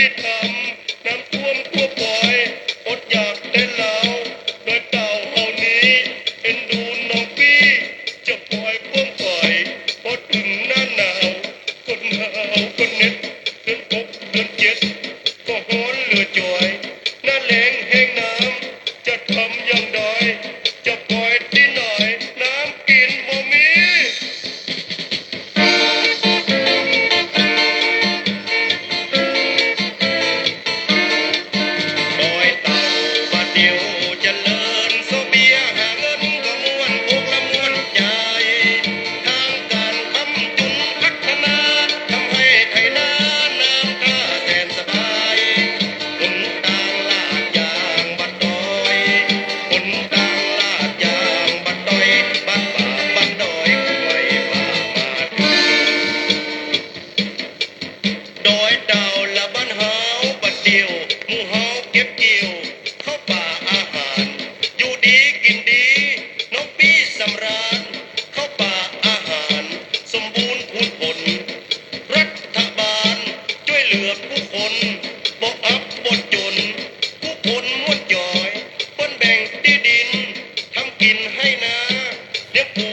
ที่น้ำท่วมทั่วปอยอดอยากได้แล้วโดยเต่าเฮานี้เอ็นดูน้องพี่จะปล่อยพ่วงปล่อยพอถึงหน้าหนาวคนหนาวคนเน็ดเดินพกเดินเจ็ hey now,